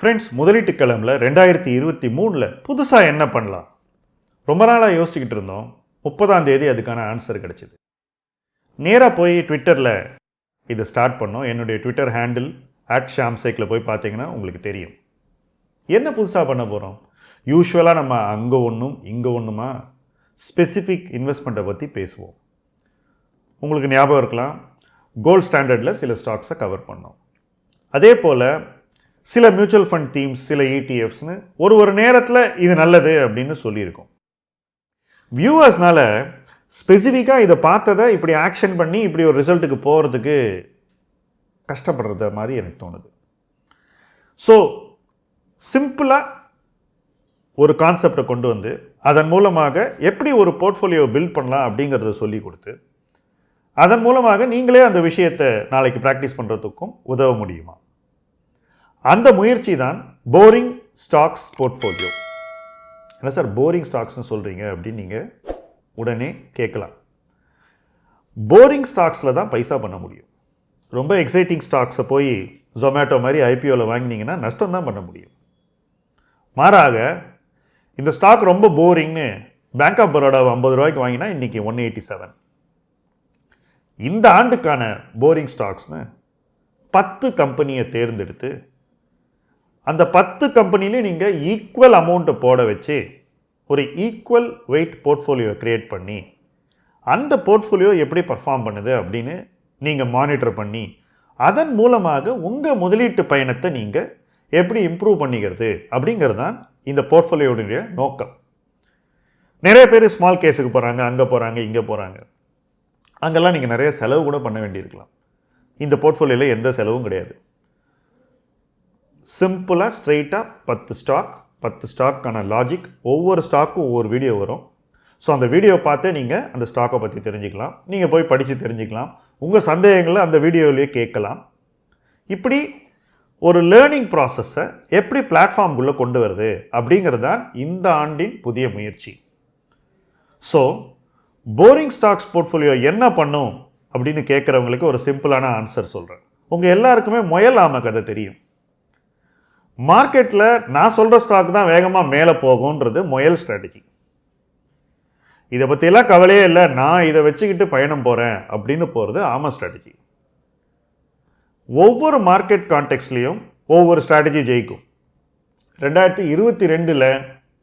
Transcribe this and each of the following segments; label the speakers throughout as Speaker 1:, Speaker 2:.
Speaker 1: Friends முதலீட்டு கிழமில் ரெண்டாயிரத்தி இருபத்தி மூணில் புதுசாக என்ன பண்ணலாம்? ரொம்ப நாளாக யோசிச்சுக்கிட்டு இருந்தோம். முப்பதாம் தேதி அதுக்கான ஆன்சர் கிடச்சிது. நேராக போய் ட்விட்டரில் இதை ஸ்டார்ட் பண்ணோம். என்னுடைய ட்விட்டர் ஹேண்டில் அட் ஷாம்சேக்கில் போய் பார்த்தீங்கன்னா உங்களுக்கு தெரியும். என்ன புதுசாக பண்ண போகிறோம் யூஸ்வலாக நம்ம அங்கே ஒன்றும் இங்கே ஒன்றுமா ஸ்பெசிஃபிக் இன்வெஸ்ட்மெண்ட்டை பற்றி பேசுவோம். உங்களுக்கு ஞாபகம் இருக்கலாம்? கோல்ட் ஸ்டாண்டர்டில் சில ஸ்டாக்ஸை கவர் பண்ணோம். அதே போல் சில மியூச்சுவல் ஃபண்ட் தீம்ஸ் சில இடிஎஃப்ஸ்னு ஒரு ஒரு நேரத்தில் இது நல்லது அப்படின்னு சொல்லியிருக்கோம். வியூவர்ஸ்னால ஸ்பெசிஃபிக்காக இதை பார்த்ததை இப்படி ஆக்ஷன் பண்ணி இப்படி ஒரு ரிசல்ட்டுக்கு போகிறதுக்கு கஷ்டப்படுறத மாதிரி எனக்கு தோணுது. ஸோ சிம்பிளாக ஒரு கான்செப்டை கொண்டு வந்து அதன் மூலமாக எப்படி ஒரு போர்ட்ஃபோலியோ பில்ட் பண்ணலாம் அப்படிங்கிறத சொல்லி கொடுத்து அதன் மூலமாக நீங்களே அந்த விஷயத்தை நாளைக்கு ப்ராக்டிஸ் பண்ணுறதுக்கும் உதவ முடியுமா? அந்த முயற்சி தான் போரிங் ஸ்டாக்ஸ் போர்ட்ஃபோலியோ என்ன சார் போரிங் ஸ்டாக்ஸ்னு சொல்கிறீங்க அப்படின்னு நீங்கள் உடனே கேட்கலாம். போரிங் ஸ்டாக்ஸில் தான் பைசா பண்ண முடியும். ரொம்ப எக்ஸைட்டிங் ஸ்டாக்ஸை போய் ஜொமேட்டோ மாதிரி ஐபிஓவில் வாங்கினீங்கன்னா நஷ்டம் தான் பண்ண முடியும். மாறாக இந்த ஸ்டாக் ரொம்ப போரிங்னு பேங்க் ஆஃப் பரோடா ஐம்பது ரூபாய்க்கு வாங்கினா இன்றைக்கி ஒன் எயிட்டி செவன் இந்த ஆண்டுக்கான போரிங் ஸ்டாக்ஸ்னு பத்து கம்பெனியை தேர்ந்தெடுத்து அந்த பத்து கம்பெனிலையும் நீங்கள் ஈக்குவல் அமௌண்ட்டை போட வச்சு ஒரு ஈக்குவல் வெயிட் போர்ட்ஃபோலியோ க்ரியேட் பண்ணி அந்த போர்ட்ஃபோலியோ எப்படி பர்ஃபார்ம் பண்ணுது அப்படின்னு நீங்கள் மானிட்டர் பண்ணி அதன் மூலமாக உங்கள் முதலீட்டு பயணத்தை நீங்கள் எப்படி இம்ப்ரூவ் பண்ணிக்கிறது அப்படிங்கிறது தான் இந்த போர்ட்ஃபோலியோடைய நோக்கம். நிறைய பேர் ஸ்மால் கேஸுக்கு போகிறாங்க அங்கே போகிறாங்க இங்கே போகிறாங்க அங்கெல்லாம் நீங்கள் நிறைய செலவு கூட பண்ண வேண்டியிருக்கலாம். இந்த போர்ட்ஃபோலியோவில் எந்த செலவும் கிடையாது. சிம்பிளாக ஸ்ட்ரெயிட்டாக பத்து ஸ்டாக் பத்து ஸ்டாக்கான லாஜிக் ஒவ்வொரு ஸ்டாக்கும் ஒவ்வொரு வீடியோ வரும். ஸோ அந்த வீடியோ பார்த்தே நீங்கள் அந்த ஸ்டாக்கை பற்றி தெரிஞ்சுக்கலாம். நீங்கள் போய் படித்து தெரிஞ்சுக்கலாம். உங்கள் சந்தேகங்களை அந்த வீடியோவிலேயே கேட்கலாம். இப்படி ஒரு லேர்னிங் ப்ராசஸை எப்படி பிளாட்ஃபார்முக்குள்ளே கொண்டு வருது அப்படிங்கிறது தான் இந்த ஆண்டின் புதிய முயற்சி. ஸோ போரிங் ஸ்டாக்ஸ் போர்ட்ஃபோலியோ என்ன பண்ணும் அப்படின்னு கேட்குறவங்களுக்கு ஒரு சிம்பிளான ஆன்சர் சொல்கிறேன் உங்கள் எல்லாருக்குமே முயல் ஆமை கதை தெரியும். மார்க்கெட்டில் நான் சொல்கிற ஸ்டாக் தான் வேகமாக மேலே போகும்ன்றது முயல் ஸ்ட்ராட்டஜி இதை பற்றியெல்லாம் கவலையே இல்லை. நான் இதை வச்சுக்கிட்டு பயணம் போகிறேன் அப்படின்னு போகிறது ஆம ஸ்ட்ராட்டஜி ஒவ்வொரு மார்க்கெட் கான்டெக்ட்லேயும் ஒவ்வொரு ஸ்ட்ராட்டஜி ஜெயிக்கும். ரெண்டாயிரத்தி இருபத்தி ரெண்டில்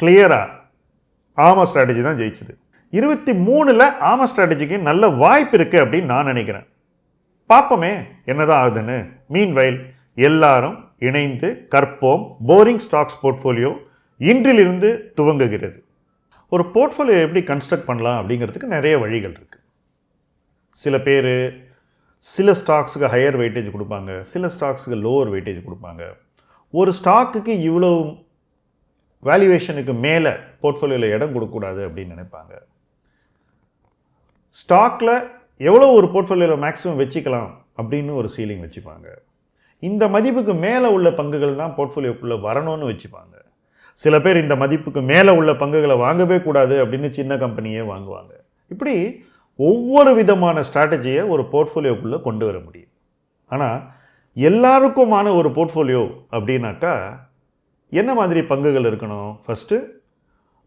Speaker 1: கிளியராக ஆம ஸ்ட்ராட்டஜி தான் ஜெயிச்சுது. இருபத்தி மூணில் ஆம ஸ்ட்ராட்டஜிக்கு நல்ல வாய்ப்பு இருக்குது அப்படின்னு நான் நினைக்கிறேன். பார்ப்போமே என்னதான் ஆகுதுன்னு. மீன் வயல் எல்லாரும் இணைந்து கற்போம் போரிங் ஸ்டாக்ஸ் போர்ட்ஃபோலியோ இன்றிலிருந்து துவங்குகிறது. ஒரு போர்ட்ஃபோலியோ எப்படி கன்ஸ்ட்ரக்ட் பண்ணலாம் அப்படிங்கிறதுக்கு நிறைய வழிகள் இருக்குது சில பேர் சில ஸ்டாக்ஸுக்கு ஹையர் வெயிட்டேஜ் கொடுப்பாங்க சில ஸ்டாக்ஸுக்கு லோவர் வெயிட்டேஜ் கொடுப்பாங்க. ஒரு ஸ்டாக்குக்கு இவ்வளோ வேல்யூவேஷனுக்கு மேலே போர்ட்ஃபோலியோவில் இடம் கொடுக்கக்கூடாது அப்படின்னு நினைப்பாங்க. ஸ்டாக்கில் எவ்வளோ ஒரு போர்ட்ஃபோலியோவில் மேக்ஸிமம் வச்சுக்கலாம் அப்படின்னு ஒரு சீலிங் வச்சுப்பாங்க. இந்த மதிப்புக்கு மேலே உள்ள பங்குகள் தான் போர்ட்ஃபோலியோக்குள்ளே வரணும்னு வச்சுப்பாங்க. சில பேர் இந்த மதிப்புக்கு மேலே உள்ள பங்குகளை வாங்கவே கூடாது அப்படின்னு சின்ன கம்பெனியே வாங்குவாங்க. இப்படி ஒவ்வொரு விதமான ஸ்ட்ராட்டஜியை ஒரு போர்ட்ஃபோலியோக்குள்ளே கொண்டு வர முடியும். ஆனால் எல்லாருக்குமான ஒரு போர்ட்ஃபோலியோ அப்படின்னாக்கா என்ன மாதிரி பங்குகள் இருக்கணும்? ஃபஸ்ட்டு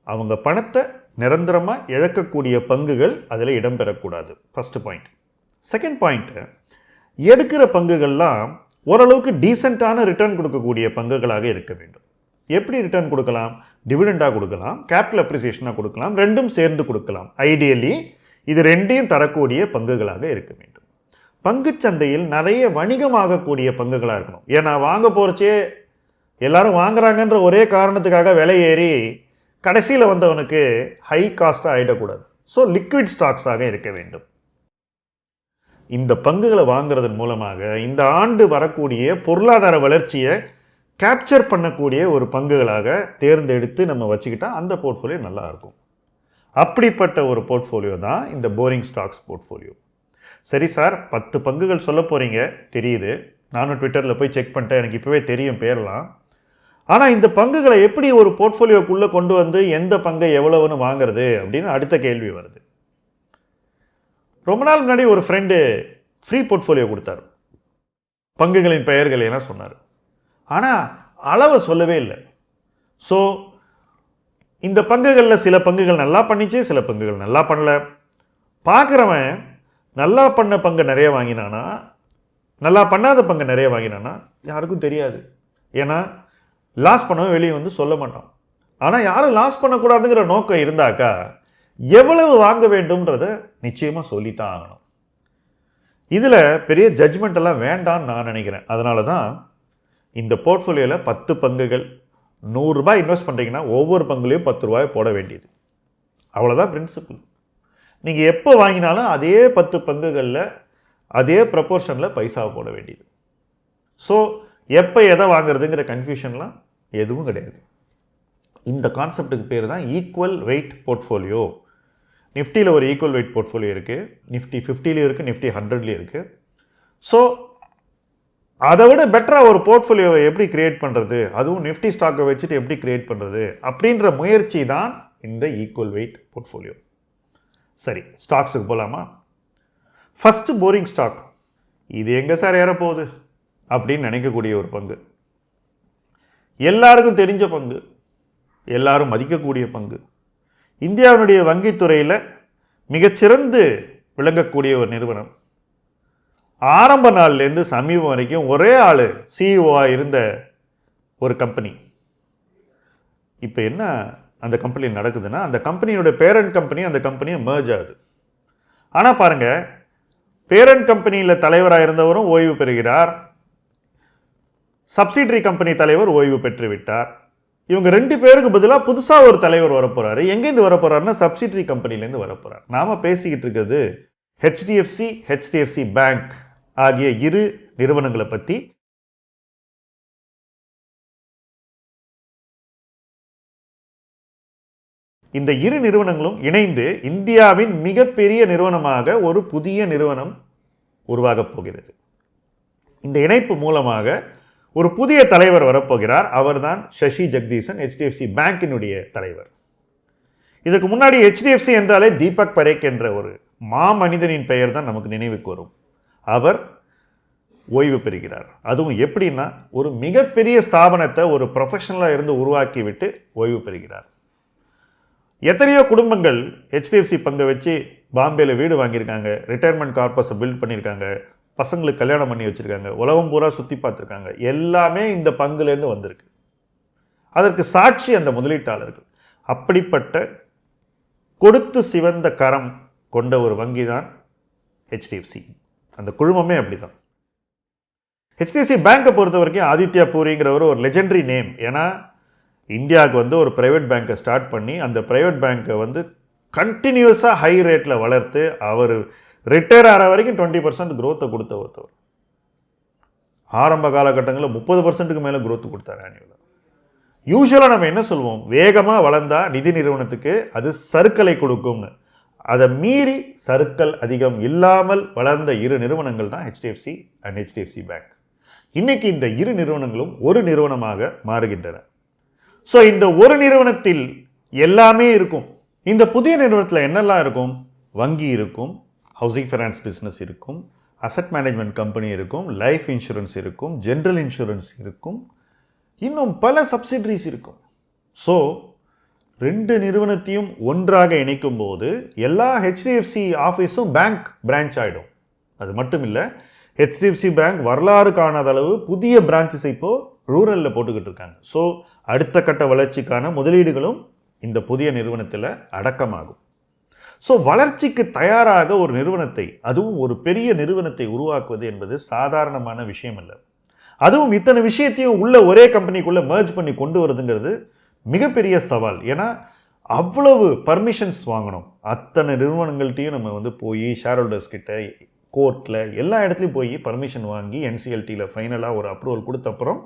Speaker 1: அவங்க பணத்தை நிரந்தரமாக இழக்கக்கூடிய பங்குகள் அதில் இடம்பெறக்கூடாது. ஃபஸ்ட்டு பாயிண்ட் செகண்ட் பாயிண்ட்டு எடுக்கிற பங்குகள்லாம் ஓரளவுக்கு டீசெண்டான ரிட்டர்ன் கொடுக்கக்கூடிய பங்குகளாக இருக்க வேண்டும். எப்படி ரிட்டர்ன் கொடுக்கலாம்? டிவிடெண்டாக கொடுக்கலாம் கேபிட்டல் அப்ரிசியேஷனாக கொடுக்கலாம் ரெண்டும் சேர்ந்து கொடுக்கலாம். ஐடியலி இது ரெண்டையும் தரக்கூடிய பங்குகளாக இருக்க வேண்டும். பங்குச்சந்தையில் நிறைய வணிகமாகக்கூடிய பங்குகளாக இருக்கணும். ஏன்னா வாங்க போகிறச்சே எல்லாரும் வாங்குறாங்கன்ற ஒரே காரணத்துக்காக விலை ஏறி கடைசியில் வந்தவனுக்கு ஹை காஸ்ட்டாக ஆகிடக்கூடாது ஸோ லிக்விட் ஸ்டாக்ஸாக இருக்க வேண்டும். இந்த பங்குகளை வாங்குறதன் மூலமாக இந்த ஆண்டு வரக்கூடிய பொருளாதார வளர்ச்சியை கேப்சர் பண்ணக்கூடிய ஒரு பங்குகளாக தேர்ந்தெடுத்து நம்ம வச்சுக்கிட்டால் அந்த போர்ட்ஃபோலியோ நல்லா இருக்கும். அப்படிப்பட்ட ஒரு போர்ட்ஃபோலியோ தான் இந்த போரிங் ஸ்டாக்ஸ் போர்ட்ஃபோலியோ சரி சார் பத்து பங்குகள் சொல்ல போகிறீங்க தெரியுது. நானும் ட்விட்டரில் போய் செக் பண்ணிட்டேன். எனக்கு இப்போவே தெரியும் பேரலாம் ஆனால் இந்த பங்குகளை எப்படி ஒரு போர்ட்ஃபோலியோக்குள்ளே கொண்டு வந்து எந்த பங்கை எவ்வளவுன்னு வாங்குறது அப்படின்னு அடுத்த கேள்வி வருது. ரொம்ப நாள் முன்னாடி ஒரு ஃப்ரெண்டு ஃப்ரீ போர்ட்ஃபோலியோ கொடுத்தாரு. பங்குகளின் பெயர்களை எல்லாம் சொன்னார். ஆனால் அளவை சொல்லவே இல்லை. ஸோ இந்த பங்குகளில் சில பங்குகள் நல்லா பண்ணிச்சு சில பங்குகள் நல்லா பண்ணல. பார்க்குறவன் நல்லா பண்ண பங்கு நிறைய வாங்கினானா நல்லா பண்ணாத பங்கு நிறைய வாங்கினானா யாருக்கும் தெரியாது. ஏன்னா லாஸ் பண்ணவன் வெளியே வந்து சொல்ல மாட்டான். ஆனால் யாரும் லாஸ் பண்ணக்கூடாதுங்கிற நோக்கம் இருந்தாக்கா எவ்வளவு வாங்க வேண்டும்ன்றத நிச்சயமாக சொல்லித்தான் ஆகணும். இதில் பெரிய ஜட்ஜ்மெண்ட் எல்லாம் நான் நினைக்கிறேன். அதனால தான் இந்த போர்ட்ஃபோலியோவில் பத்து பங்குகள் நூறுரூபா இன்வெஸ்ட் பண்ணுறீங்கன்னா ஒவ்வொரு பங்குலேயும் பத்து ரூபாய் போட வேண்டியது. அவ்வளோதான் பிரின்சிபல் நீங்கள் எப்போ வாங்கினாலும் அதே பத்து பங்குகளில் அதே ப்ரப்போர்ஷனில் பைசாவை போட வேண்டியது. ஸோ எப்போ எதை வாங்குறதுங்கிற கன்ஃபியூஷன்லாம் எதுவும் கிடையாது. இந்த கான்செப்டுக்கு பேர் தான் ஈக்குவல் வெயிட் போர்ட்ஃபோலியோ நிஃப்டியில் ஒரு ஈக்குவல் வெயிட் போர்ட்ஃபோலியோ இருக்குது நிஃப்டி ஃபிஃப்டிலையும் இருக்குது நிஃப்டி ஹண்ட்ரட்லேயும் இருக்குது ஸோ அதை விட பெட்டராக ஒரு போர்ட்ஃபோலியோவை எப்படி கிரியேட் பண்ணுறது அதுவும் நிஃப்டி ஸ்டாக்கை வச்சுட்டு எப்படி கிரியேட் பண்ணுறது அப்படின்ற முயற்சி தான் இந்த ஈக்குவல் வெயிட் போர்ட்ஃபோலியோ சரி ஸ்டாக்ஸுக்கு போகலாமா ஃபஸ்ட்டு போரிங் ஸ்டாக் இது எங்கே சார் ஏறப்போகுது அப்படின்னு நினைக்கக்கூடிய ஒரு பங்கு. எல்லாருக்கும் தெரிஞ்ச பங்கு. எல்லாரும் மதிக்கக்கூடிய பங்கு. இந்தியாவினுடைய வங்கித்துறையில் மிகச்சிறந்து விளங்கக்கூடிய ஒரு நிறுவனம். ஆரம்ப நாள்லேருந்து சமீபம் வரைக்கும் ஒரே ஆள் சிஇஓவாக இருந்த ஒரு கம்பெனி. இப்போ என்ன அந்த கம்பெனியில் நடக்குதுன்னா அந்த கம்பெனியோட பேரண்ட் கம்பெனி அந்த கம்பெனியை மேர்ஜ் ஆகுது. ஆனால் பாருங்கள் பேரண்ட் கம்பெனியில் தலைவராக இருந்தவரும் ஓய்வு பெறுகிறார். சப்சிடரி கம்பெனி தலைவர் ஓய்வு பெற்று விட்டார் இவங்க ரெண்டு பேருக்கு பதிலாக புதுசாக ஒரு தலைவர் வரப்போகிறாரு எங்கேருந்து வரப்போகிறாருன்னா சப்சிடரி கம்பெனிலேருந்து வரப்போகிறார் நாம பேசிக்கிட்டு இருக்கிறது ஹெச்டிஎஃப்சி ஹெச்டிஎஃப்சி பேங்க் ஆகிய இரு நிறுவனங்களை பற்றி இந்த இரு நிறுவனங்களும் இணைந்து இந்தியாவின் மிகப்பெரிய நிறுவனமாக ஒரு புதிய நிறுவனம் உருவாகப் போகிறது. இந்த இணைப்பு மூலமாக ஒரு புதிய தலைவர் வரப்போகிறார். அவர்தான் சசி ஜெகதீசன் ஹெச்டிஎஃப்சி பேங்கினுடைய தலைவர். இதுக்கு முன்னாடி ஹெச்டிஎஃப்சி என்றாலே தீபக் பரேக் என்ற ஒரு மாமனிதனின் பெயர் தான் நமக்கு நினைவுக்கு வரும் அவர் ஓய்வு பெறுகிறார். அதுவும் எப்படின்னா ஒரு மிகப்பெரிய ஸ்தாபனத்தை ஒரு ப்ரொஃபஷனலாக இருந்து உருவாக்கி விட்டு ஓய்வு பெறுகிறார். எத்தனையோ குடும்பங்கள் ஹெச்டிஎஃப்சி பங்கை வச்சு பாம்பேயில் வீடு வாங்கியிருக்காங்க ரிட்டையர்மெண்ட் கார்பஸை பில்ட் பண்ணியிருக்காங்க பசங்களுக்கு கல்யாணம் பண்ணி வச்சுருக்காங்க. உலகம் பூரா சுற்றி பார்த்துருக்காங்க. எல்லாமே இந்த பங்குலேருந்து வந்திருக்கு. அதற்கு சாட்சி அந்த முதலீட்டாளர்கள். அப்படிப்பட்ட கொடுத்து சிவந்த கரம் கொண்ட ஒரு வங்கி தான் ஹெச்டிஎஃப்சி அந்த குழுமமே அப்படிதான். ஹெச்டிஎஃப்சி பேங்க்கை பொறுத்த வரைக்கும் ஆதித்யா பூரிங்கிறவர் ஒரு லெஜெண்டரி நேம் ஏன்னா இந்தியாவுக்கு வந்து ஒரு ப்ரைவேட் பேங்க்கை ஸ்டார்ட் பண்ணி அந்த ப்ரைவேட் பேங்க்கை வந்து கண்டினியூஸாக ஹை ரேட்டில் வளர்த்து அவர் ரிட்டையர் ஆகிற வரைக்கும் டுவெண்ட்டி பர்சன்ட் க்ரோத்தை கொடுத்த ஒருத்தவர். ஆரம்ப காலகட்டங்களில் முப்பது பர்சன்ட்டுக்கு மேலே growth கொடுத்தாரு ஆனுவலாக யூஸ்வலாக நம்ம என்ன சொல்லுவோம் வேகமாக வளர்ந்தால் நிதி நிறுவனத்துக்கு அது சருக்களை கொடுக்கும்னு. அதை மீறி சருக்கள் அதிகம் இல்லாமல் வளர்ந்த இரு நிறுவனங்கள் தான் ஹெச்டிஎஃப்சி அண்ட் ஹெச்டிஎஃப்சி பேங்க் இன்றைக்கி இந்த இரு நிறுவனங்களும் ஒரு நிறுவனமாக மாறுகின்றன. ஸோ இந்த ஒரு நிறுவனத்தில் எல்லாமே இருக்கும். இந்த புதிய நிறுவனத்தில் என்னெல்லாம் இருக்கும்? வங்கி இருக்கும் ஹவுசிங் ஃபைனான்ஸ் பிஸ்னஸ் இருக்கும் அசட் மேனேஜ்மெண்ட் கம்பெனி இருக்கும் லைஃப் இன்சூரன்ஸ் இருக்கும் ஜென்ரல் இன்சூரன்ஸ் இருக்கும். இன்னும் பல சப்சிடரிஸ் இருக்கும். ஸோ ரெண்டு நிறுவனத்தையும் ஒன்றாக இணைக்கும் போது எல்லா ஹெச்டிஎஃப்சி ஆஃபீஸும் பேங்க் பிரான்ச் ஆகிடும் அது மட்டும் இல்லை ஹெச்டிஎஃப்சி பேங்க் வரலாறு காணாத அளவு புதிய பிரான்ச்சஸ் இப்போது ரூரலில் போட்டுக்கிட்டு இருக்காங்க. ஸோ அடுத்த கட்ட வளர்ச்சிக்கான முதலீடுகளும் இந்த புதிய நிறுவனத்தில் அடக்கமாகும். ஸோ வளர்ச்சிக்கு தயாராக ஒரு நிறுவனத்தை அதுவும் ஒரு பெரிய நிறுவனத்தை உருவாக்குவது என்பது சாதாரணமான விஷயம் இல்லை அதுவும் இத்தனை விஷயத்தையும் உள்ள ஒரே கம்பெனிக்குள்ளே merge பண்ணி கொண்டு வரதுங்கிறது மிகப்பெரிய சவால். ஏன்னா அவ்வளவு பர்மிஷன்ஸ் வாங்கணும். அத்தனை நிறுவனங்கள்ட்டையும் நம்ம வந்து போய் ஷேர் ஹோல்டர்ஸ் கிட்ட கோர்ட்டில் எல்லா இடத்துலையும் போய் பர்மிஷன் வாங்கி என்சிஎல்டியில் ஃபைனலாக ஒரு அப்ரூவல் கொடுத்த அப்புறம்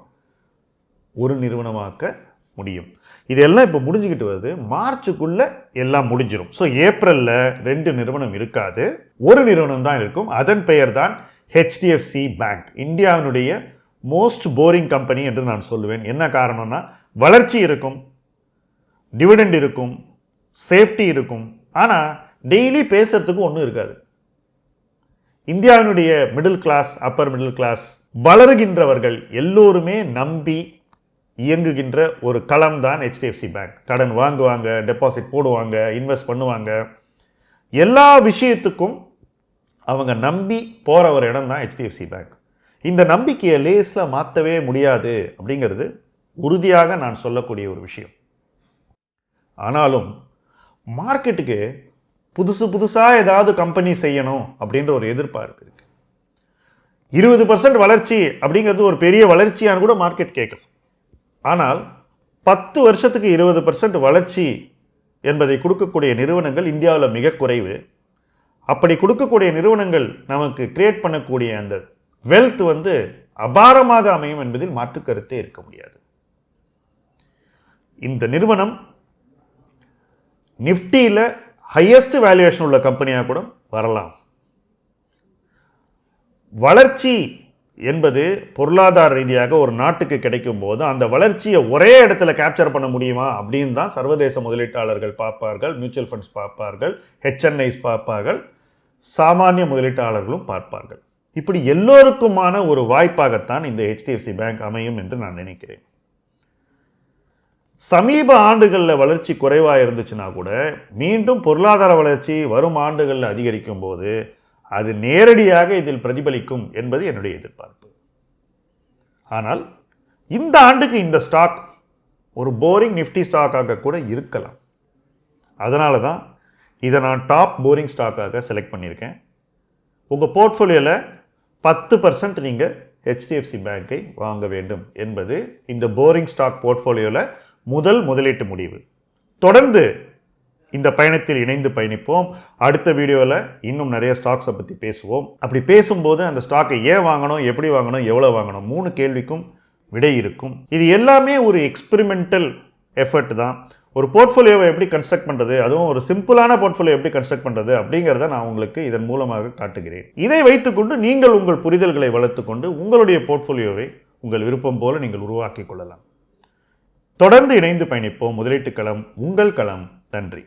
Speaker 1: ஒரு நிறுவனமாக்க முடியும். இதெல்லாம் இப்போ முடிஞ்சுக்கிட்டு வருது. மார்ச்சுக்குள்ளே எல்லாம் முடிஞ்சிடும் ஸோ ஏப்ரலில் ரெண்டு நிறுவனம் இருக்காது. ஒரு நிறுவனம் தான் இருக்கும். அதன் பெயர் தான் ஹெச்டிஎஃப்சி பேங்க் இந்தியாவினுடைய மோஸ்ட் போரிங் கம்பெனி என்று நான் சொல்லுவேன். என்ன காரணம்னா வளர்ச்சி இருக்கும் டிவிடெண்ட் இருக்கும் சேஃப்டி இருக்கும். ஆனால் டெய்லி பேசுறதுக்கு ஒன்றும் இருக்காது. இந்தியாவினுடைய middle class upper middle class வளருகின்றவர்கள் எல்லோருமே நம்பி இயங்குகின்ற ஒரு களம் தான் ஹெச்டிஎஃப்சி பேங்க் கடன் வாங்குவாங்க டெபாசிட் போடுவாங்க இன்வெஸ்ட் பண்ணுவாங்க. எல்லா விஷயத்துக்கும் அவங்க நம்பி போகிற ஒரு இடம் தான் ஹெச்டிஎஃப்சி பேங்க் இந்த நம்பிக்கையை லேஸில் மாற்றவே முடியாது அப்படிங்கிறது உறுதியாக நான் சொல்லக்கூடிய ஒரு விஷயம். ஆனாலும் மார்க்கெட்டுக்கு புதுசு புதுசாக ஏதாவது கம்பெனி செய்யணும் அப்படின்ற ஒரு எதிர்பார்ப்பு இருக்குது இருபது பர்சன்ட் வளர்ச்சி அப்படிங்கிறது ஒரு பெரிய வளர்ச்சியான்னு கூட மார்க்கெட் கேட்கலாம். ஆனால் பத்து வருஷத்துக்கு இருபது பர்சன்ட் வளர்ச்சி என்பதை கொடுக்கக்கூடிய நிறுவனங்கள் இந்தியாவில் மிக குறைவு. அப்படி கொடுக்கக்கூடிய நிறுவனங்கள் நமக்கு கிரியேட் பண்ணக்கூடிய அந்த வெல்த் வந்து அபாரமாக அமையும் என்பதில் மாற்று கருத்தே இருக்க முடியாது. இந்த நிறுவனம் நிஃப்டியில் ஹையஸ்ட் வேல்யூவேஷன் உள்ள கம்பெனியாக கூட வரலாம். வளர்ச்சி என்பது பொருளாதார ரீதியாக ஒரு நாட்டுக்கு கிடைக்கும் போது அந்த வளர்ச்சியை ஒரே இடத்துல கேப்சர் பண்ண முடியுமா அப்படின்னு தான் சர்வதேச முதலீட்டாளர்கள் பார்ப்பார்கள் மியூச்சுவல் ஃபண்ட்ஸ் பார்ப்பார்கள் ஹெச்என்ஐஸ் பார்ப்பார்கள் சாமானிய முதலீட்டாளர்களும் பார்ப்பார்கள். இப்படி எல்லோருக்குமான ஒரு வாய்ப்பாகத்தான் இந்த ஹெச்டிஎஃப்சி பேங்க் அமையும் என்று நான் நினைக்கிறேன். சமீப ஆண்டுகளில் வளர்ச்சி குறைவாக இருந்துச்சுன்னா கூட மீண்டும் பொருளாதார வளர்ச்சி வரும் ஆண்டுகளில் அதிகரிக்கும் போது அது நேரடியாக இதில் பிரதிபலிக்கும் என்பது என்னுடைய எதிர்பார்ப்பு. ஆனால் இந்த ஆண்டுக்கு இந்த ஸ்டாக் ஒரு போரிங் நிஃப்டி ஸ்டாக்காக கூட இருக்கலாம். அதனால தான் இதை நான் டாப் போரிங் ஸ்டாக்காக செலக்ட் பண்ணியிருக்கேன். உங்கள் போர்ட்ஃபோலியோவில் பத்து பர்சன்ட் நீங்கள் ஹெச்டிஎஃப்சி பேங்க்கை வாங்க வேண்டும் என்பது இந்த போரிங் ஸ்டாக் போர்ட்ஃபோலியோவில் முதல் முதலீட்டு முடிவு. தொடர்ந்து இந்த பயணத்தில் இணைந்து பயணிப்போம். அடுத்த வீடியோவில் இன்னும் நிறைய ஸ்டாக்ஸை பற்றி பேசுவோம். அப்படி பேசும்போது அந்த ஸ்டாக்கை ஏன் வாங்கணும் எப்படி வாங்கணும் எவ்வளோ வாங்கணும் மூணு கேள்விக்கும் விடை இருக்கும். இது எல்லாமே ஒரு எக்ஸ்பெரிமெண்டல் எஃபர்ட் தான். ஒரு போர்ட்ஃபோலியோவை எப்படி கன்ஸ்ட்ரக்ட் பண்ணுறது அதுவும் ஒரு சிம்பிளான போர்ட்ஃபோலியோ எப்படி கன்ஸ்ட்ரக்ட் பண்ணுறது அப்படிங்கிறத நான் உங்களுக்கு இதன் மூலமாக காட்டுகிறேன். இதை வைத்துக்கொண்டு நீங்கள் உங்கள் புரிதல்களை வளர்த்துக்கொண்டு உங்களுடைய போர்ட்ஃபோலியோவை உங்கள் விருப்பம் போல நீங்கள் உருவாக்கி கொள்ளலாம். தொடர்ந்து இணைந்து பயணிப்போம். முதலீட்டு களம் உங்கள் களம். நன்றி.